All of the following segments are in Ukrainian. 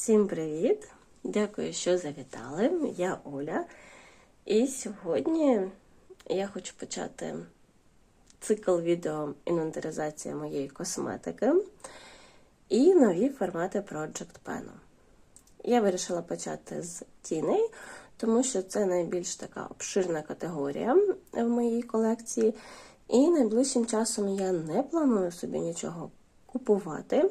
Всім привіт! Дякую, що завітали. Я Оля. І сьогодні я хочу почати цикл відео інвентаризація моєї косметики і нові формати Project Pen. Я вирішила почати з тіней, тому що це найбільш така обширна категорія в моїй колекції. І найближчим часом я не планую собі нічого купувати.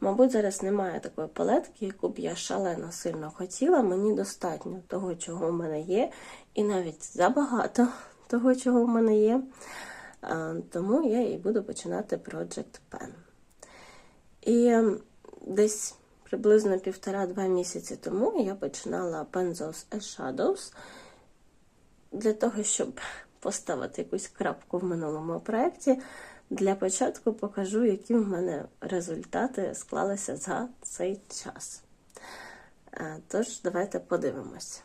Мабуть, зараз немає такої палетки, яку б я шалено сильно хотіла. Мені достатньо того, чого в мене є, і навіть забагато того, чого в мене є. Тому я і буду починати Project Pen. І десь приблизно півтора-два місяці тому я починала Penzos Shadows для того, щоб поставити якусь крапку в минулому проєкті. Для початку покажу, які в мене результати склалися за цей час. Тож, давайте подивимось.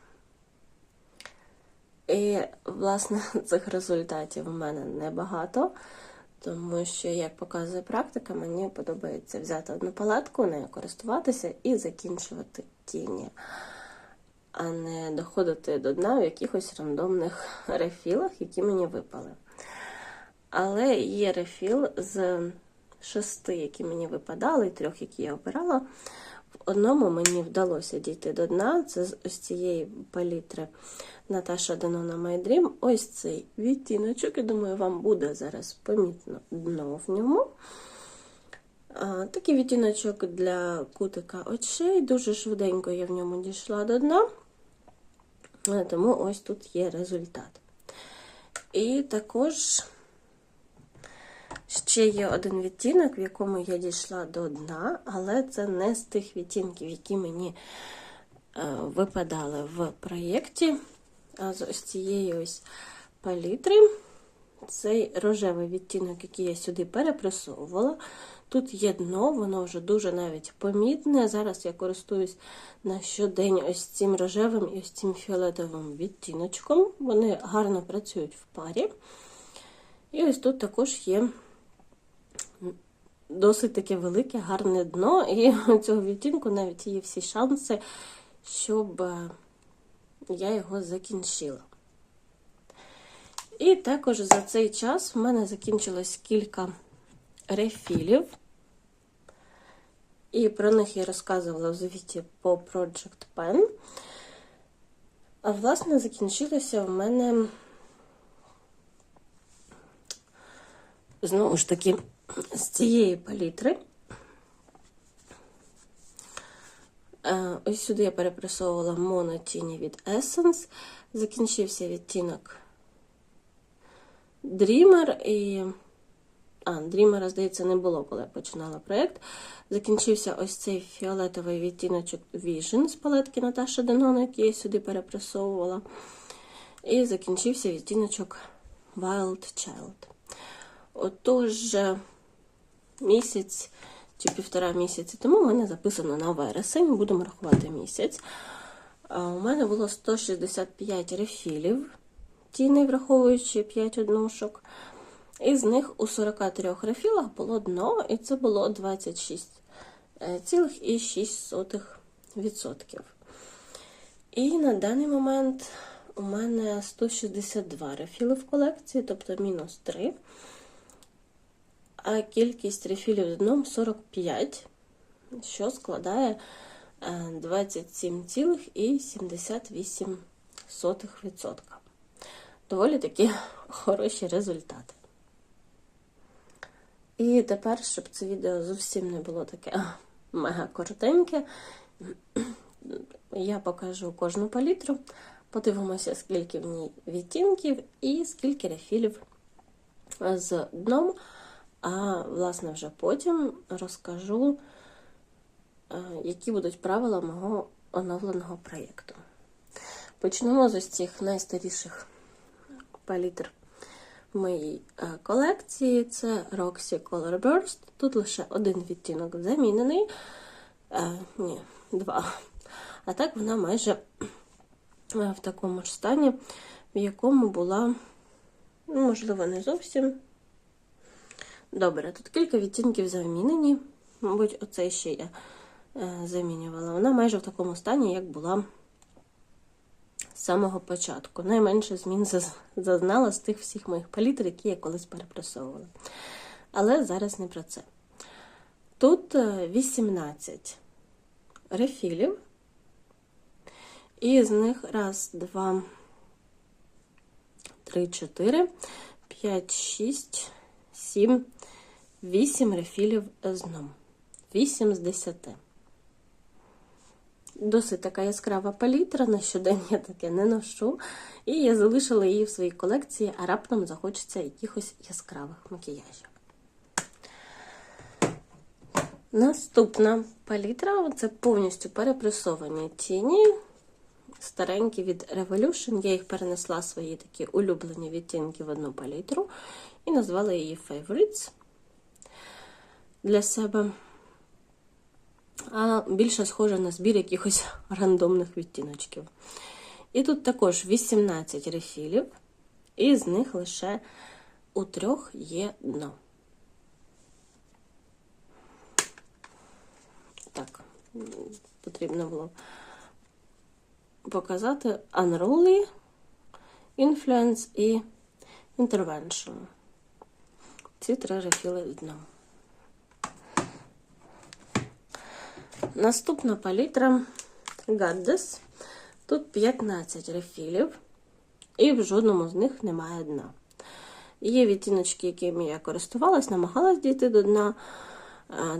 І, власне, цих результатів у мене небагато, тому що, як показує практика, мені подобається взяти одну палетку, нею користуватися і закінчувати тіні, а не доходити до дна в якихось рандомних рефілах, які мені випали. Але є рефіл з шести, які мені випадали, і трьох, які я обирала. В одному мені вдалося дійти до дна. Це з ось цієї палітри Наташа Денона My. Ось цей відтіночок, я думаю, вам буде зараз помітно дно в ньому. Такий відтіночок для кутика очей. Дуже швиденько я в ньому дійшла до дна, тому ось тут є результат. І також. Ще є один відтінок, в якому я дійшла до дна, але це не з тих відтінків, які мені е, випадали в проєкті. А з ось цієї ось палітри. Цей рожевий відтінок, який я сюди перепресовувала. Тут є дно, воно вже дуже навіть помітне. Зараз я користуюсь на щодень ось цим рожевим і ось цим фіолетовим відтіночком. Вони гарно працюють в парі. І ось тут також є досить таке велике, гарне дно, і у цього відтінку навіть є всі шанси, щоб е, я його закінчила. І також за цей час в мене закінчилось кілька рефілів. І про них я розказувала в звіті по Project Pen. А, власне, закінчилося в мене, знову ж таки, з цієї палітри. Е, ось сюди я перепресовувала монотіні від Essence. Закінчився відтінок Dreamer і. А, Dreamer, здається, не було, коли я починала проєкт. Закінчився ось цей фіолетовий відтіночок Vision з палетки Наташа Денона, який я сюди перепресовувала. І закінчився відтіночок Wild Child. Отож, місяць чи півтора місяці тому у мене записано на вересень, будемо рахувати місяць. У мене було 165 рефілів, тіни, враховуючи 5 однушок. Із них у 43 рефілах було дно, і це було 26,6%. І на даний момент у мене 162 рефіли в колекції, тобто мінус 3 а кількість рефілів дном 45, що складає 27,78%. Доволі такі хороші результати. І тепер, щоб це відео зовсім не було таке мега коротеньке, я покажу кожну палітру, подивимося, скільки в ній відтінків і скільки рефілів з дном. А, власне, вже потім розкажу, е, які будуть правила мого оновленого проєкту. Почнемо з цих найстаріших палітр в моїй е, колекції. Це Roxy Color Burst. Тут лише один відтінок замінений. Е, ні, два. А так вона майже в такому ж стані, в якому була, ну, можливо, не зовсім. Добре, тут кілька відтінків замінені. Мабуть, оцей ще я е, замінювала. Вона майже в такому стані, як була з самого початку. Найменше змін зазнала з тих всіх моїх палітр, які я колись перепресовувала. Але зараз не про це. Тут е, 18 рефілів, і з них раз, два, три, чотири, п'ять, шість, сім, вісім рефілів з дном. Вісім з десяти. Досить така яскрава палітра, на щодень я таке не ношу. І я залишила її в своїй колекції, а раптом захочеться якихось яскравих макіяжів. Наступна палітра це повністю перепресовані тіні. Старенькі від Revolution. Я їх перенесла свої такі улюблені відтінки в одну палітру і назвала її Favorites для себе. А більше схоже на збір якихось рандомних відтіночків. І тут також 18 рефілів, і з них лише у трьох є дно. Так, потрібно було показати Unruly, Influence і Intervention. Ці три рефіли дно. Наступна палітра Goddess. Тут 15 рефілів, і в жодному з них немає дна. Є відтіночки, якими я користувалась, намагалась дійти до дна.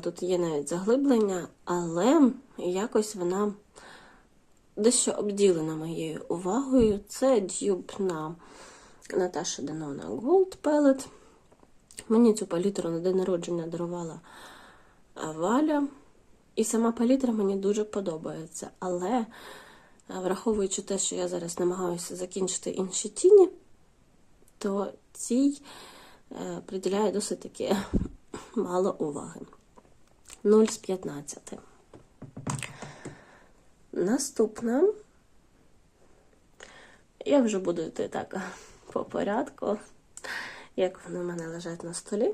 Тут є навіть заглиблення, але якось вона дещо обділена моєю увагою. Це дюб на Наташа Денона Gold Palette. Мені цю палітру на день народження дарувала Валя. І сама палітра мені дуже подобається. Але, враховуючи те, що я зараз намагаюся закінчити інші тіні, то цій приділяю досить таки мало уваги. 0 з 15. Наступна. Я вже буду йти так по порядку, як вони в мене лежать на столі.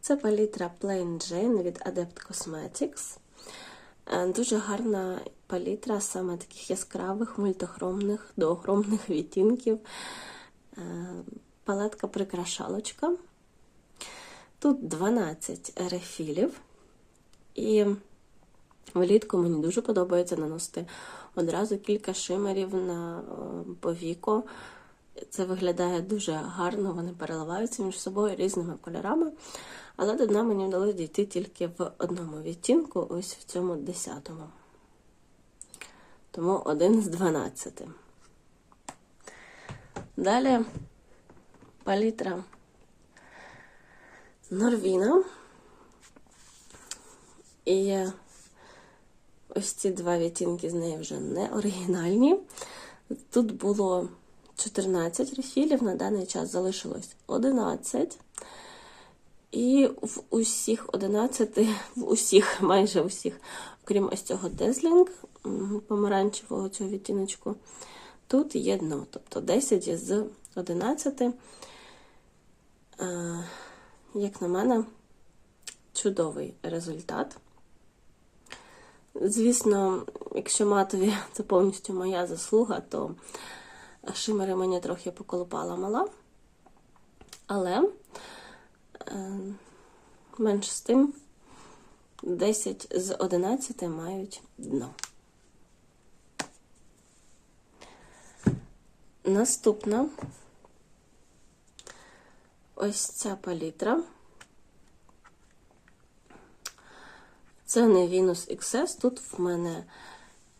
Це палітра Plain Jane від Adept Cosmetics. Дуже гарна палітра саме таких яскравих, мультихромних, доохромних відтінків. Палетка прикрашалочка. Тут 12 рефілів. І влітку мені дуже подобається наносити одразу кілька шимерів на повіко. Це виглядає дуже гарно, вони переливаються між собою різними кольорами. Але до дна мені вдалося дійти тільки в одному відтінку, ось в цьому десятому. Тому один з 12. Далі палітра Норвіна. І ось ці два відтінки з неї вже не оригінальні. Тут було 14 рефілів, на даний час залишилось 11. І в усіх 11, в усіх, майже усіх, окрім ось цього дезлінг помаранчевого цього відтіночку, тут є дно. Тобто 10 з 11, як на мене, чудовий результат. Звісно, якщо матові це повністю моя заслуга, то шимери мені трохи поколупала мала. Але е, менш з тим 10 з 11 мають дно. Наступна ось ця палітра. Це не Venus XS, тут в мене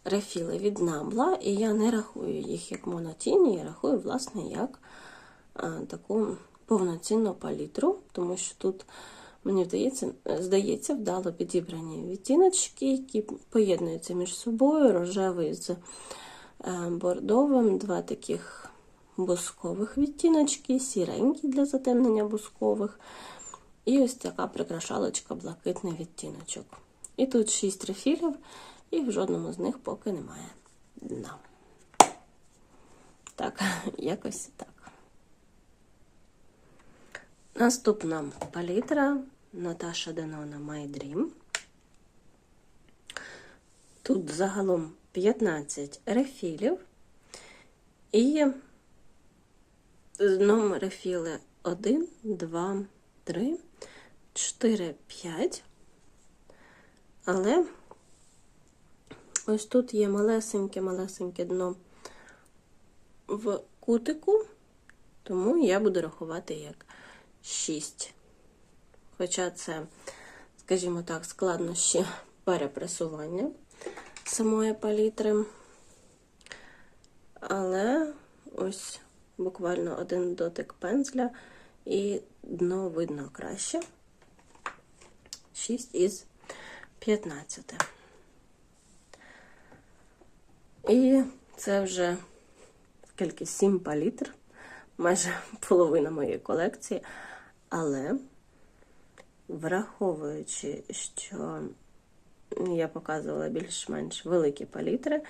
рефіли від Nabla, і я не рахую їх як монотіні, я рахую, власне, як а, таку повноцінну палітру, тому що тут, мені вдається, здається, вдало підібрані відтіночки, які поєднуються між собою, рожевий з бордовим, два таких бускових відтіночки, сіренькі для затемнення бускових. І ось така прикрашалочка блакитний відтіночок. І тут 6 рефілів, і в жодному з них поки немає дна. Так, якось так. Наступна палітра Наташа Денона My Dream. Тут загалом 15 рефілів. І дном рефіли 1, 2, 3, 4, 5. Але ось тут є малесеньке-малесеньке дно в кутику, тому я буду рахувати як 6. Хоча це, скажімо так, складнощі перепресування самої палітри. Але ось буквально один дотик пензля і дно видно краще. 6 із 15. І це вже скільки 7 палітр, майже половина моєї колекції. Але, враховуючи, що я показувала більш-менш великі палітри,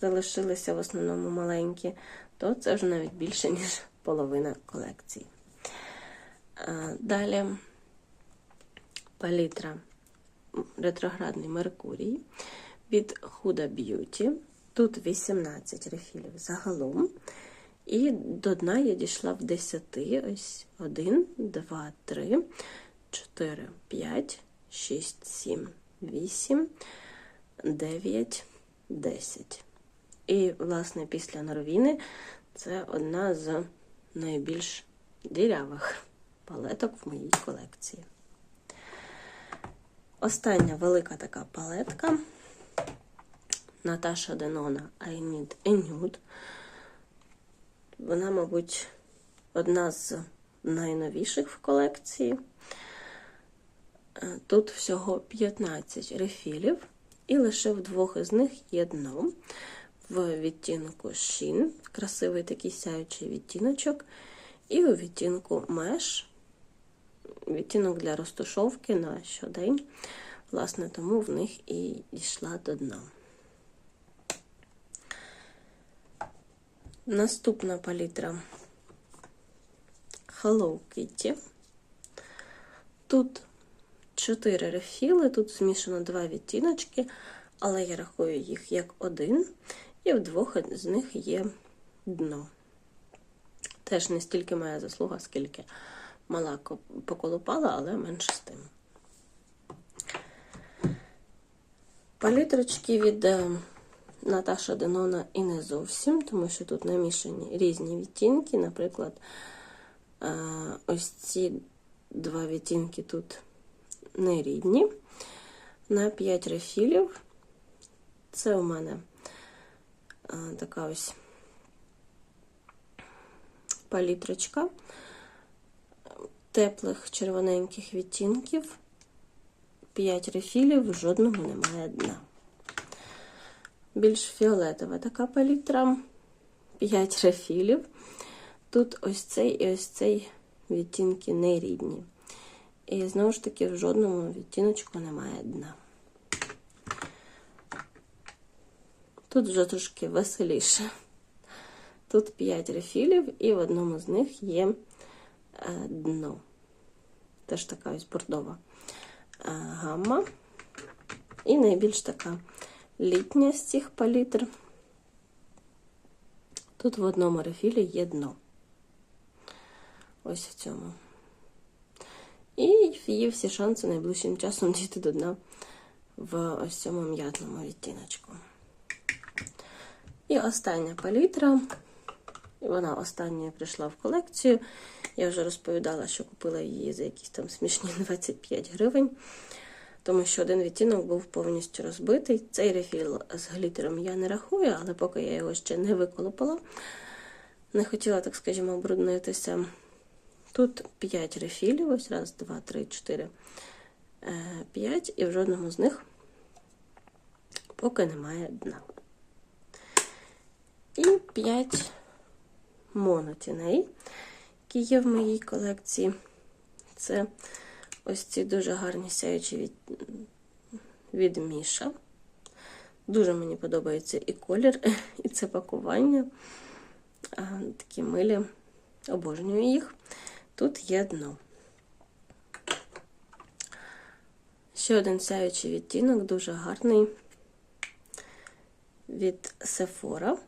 залишилися в основному маленькі, то це вже навіть більше, ніж половина колекції. Далі палітра ретроградний Меркурій від Huda Beauty. Тут 18 рефілів загалом. І до дна я дійшла в 10. Ось 1, 2, 3, 4, 5, 6, 7, 8, 9, 10. І, власне, після Норвіни це одна з найбільш дірявих палеток в моїй колекції. Остання велика така палетка Наташа Денона I Need a Nude. Вона, мабуть, одна з найновіших в колекції. Е, тут всього 15 рефілів, і лише в двох із них є дно в відтінку Шін, красивий такий сяючий відтіночок, і у відтінку Меш, відтінок для розтушовки на щодень. Власне, тому в них і йшла до дна. Наступна палітра Hello Kitty. Тут 4 рефіли, тут змішано два відтіночки, але я рахую їх як один, і в двох з них є дно. Теж не стільки моя заслуга, скільки мала поколупала, але менше з тим. Палітрочки від е, Наташа Денона і не зовсім, тому що тут намішані різні відтінки. Наприклад, е, ось ці два відтінки тут не рідні. На 5 рефілів. Це у мене е, така ось палітрочка теплих червоненьких відтінків. 5 рефілів, жодного немає дна. Більш фіолетова така палітра, 5 рефілів. Тут ось цей і ось цей відтінки не рідні. І знову ж таки, в жодному відтіночку немає дна. Тут вже трошки веселіше. Тут 5 рефілів, і в одному з них є е, дно. Теж така ось бордова е, гамма. І найбільш така літня з цих палітр. Тут в одному рефілі є дно. Ось в цьому. І є всі шанси найближчим часом дійти до дна в ось цьому м'ятному відтіночку. І остання палітра. І Вона останньою прийшла в колекцію. Я вже розповідала, що купила її за якісь там смішні 25 гривень тому що один відтінок був повністю розбитий. Цей рефіл з глітером я не рахую, але поки я його ще не виколопала, не хотіла, так скажімо, бруднитися. Тут 5 рефілів, ось раз, два, три, чотири, е, п'ять, і в жодному з них поки немає дна. І 5 монотіней, які є в моїй колекції. Це Ось ці дуже гарні сяючі від, від Міша. Дуже мені подобається і колір, і це пакування. Такі милі, обожнюю їх. Тут є дно. Ще один сяючий відтінок, дуже гарний. від Sephora.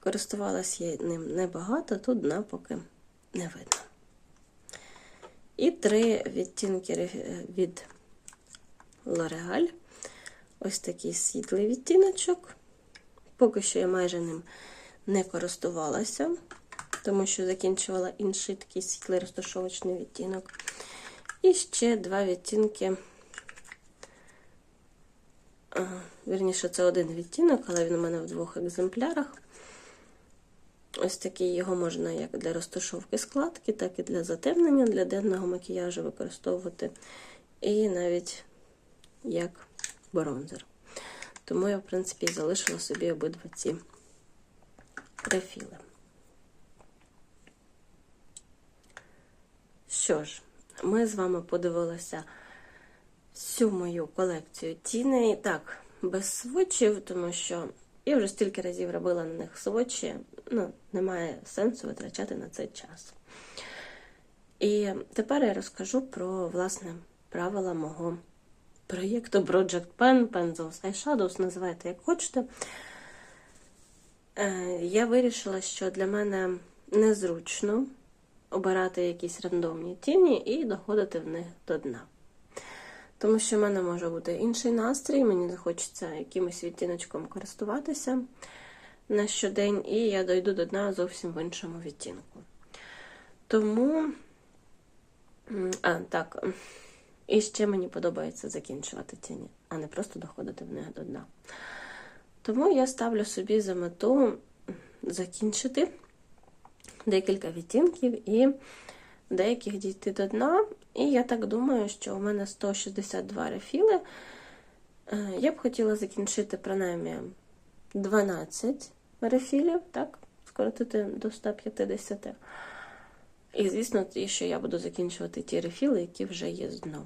Користувалась я ним небагато, тут дна поки не видно. І три відтінки від L'Oreal. Ось такий світлий відтіночок. Поки що я майже ним не користувалася, тому що закінчувала інший такий світлий розташовочний відтінок. І ще два відтінки. Вірніше, це один відтінок, але він у мене в двох екземплярах. Ось такий його можна як для розташовки складки, так і для затемнення, для денного макіяжу використовувати. І навіть як бронзер. Тому я, в принципі, залишила собі обидва ці рефіли. Що ж, ми з вами подивилися всю мою колекцію тіней. Так, без сводчів, тому що я вже стільки разів робила на них сводчі, ну, немає сенсу витрачати на це час. І тепер я розкажу про, власне, правила мого проєкту Project Pen, Pencils, Eyeshadows, називайте як хочете. Е, Я вирішила, що для мене незручно обирати якісь рандомні тіні і доходити в них до дна. Тому що в мене може бути інший настрій, мені захочеться якимось відтіночком користуватися на щодень, і я дойду до дна зовсім в іншому відтінку. Тому, а, так, і ще мені подобається закінчувати тіні, а не просто доходити в них до дна. Тому я ставлю собі за мету закінчити декілька відтінків і деяких дійти до дна. І я так думаю, що у мене 162 рефіли. Е, Я б хотіла закінчити принаймні 12 рефілів, так, скоротити до 150. І, звісно, ті, що я буду закінчувати ті рефіли, які вже є з дном.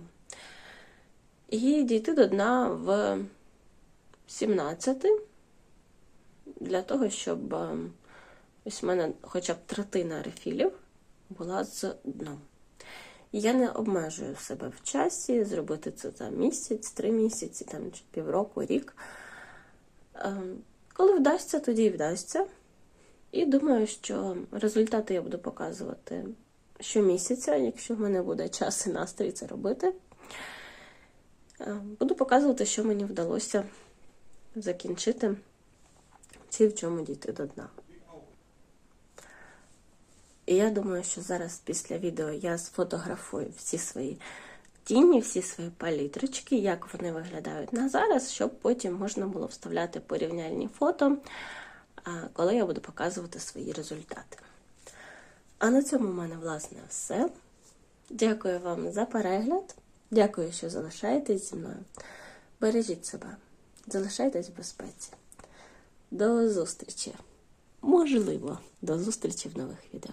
І дійти до дна в 17 для того, щоб е, ось в мене хоча б третина рефілів була з дном. Я не обмежую себе в часі зробити це за місяць, три місяці, там, чи півроку, рік. Коли вдасться, тоді і вдасться. І думаю, що результати я буду показувати щомісяця, якщо в мене буде час і настрій це робити. Е, Буду показувати, що мені вдалося закінчити ці в чому дійти до дна. І я думаю, що зараз після відео я сфотографую всі свої тіні, всі свої палітрочки, як вони виглядають на зараз, щоб потім можна було вставляти порівняльні фото, коли я буду показувати свої результати. А на цьому в мене, власне, все. Дякую вам за перегляд. Дякую, що залишаєтесь зі мною. Бережіть себе, залишайтесь в безпеці. До зустрічі! Можливо, до зустрічі в нових відео.